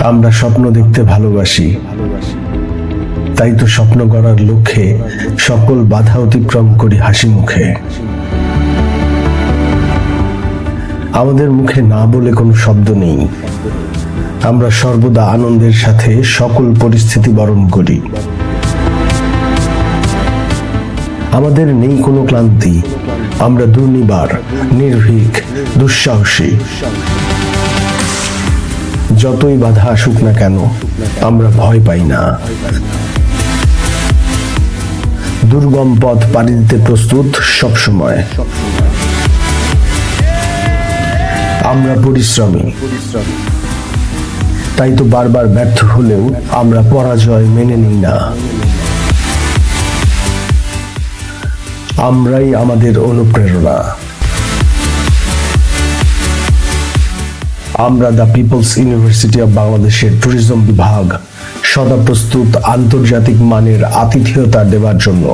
আমরা স্বপ্ন দেখতে ভালোবাসি। তাই তো স্বপ্ন গড়ার লক্ষ্যে সকল বাধা অতিক্রম করি হাসি মুখে। আমাদের মুখে না বলে কোনো শব্দ নেই। আমরা সর্বদা আনন্দের সাথে সকল পরিস্থিতি বরণ করি। আমাদের নেই কোনো ক্লান্তি। আমরা দুর্নিবার, নির্ভীক, দুঃসাহসী। যতই বাধা আসুক না কেন, আমরা ভয় পাই না। দুর্গম পথ পাড়ি দিতে প্রস্তুত সবসময়। আমরা পরিশ্রমী। তাই তো বারবার ব্যর্থ হলেও আমরা পরাজয় মেনে নিই না। আমরাই আমাদের অনুপ্রেরণা। আমরা দ্য পিপলস ইউনিভার্সিটি অব বাংলাদেশের ট্যুরিজম বিভাগ সদা প্রস্তুত আন্তর্জাতিক মানের আতিথেয়তা দেওয়ার জন্য।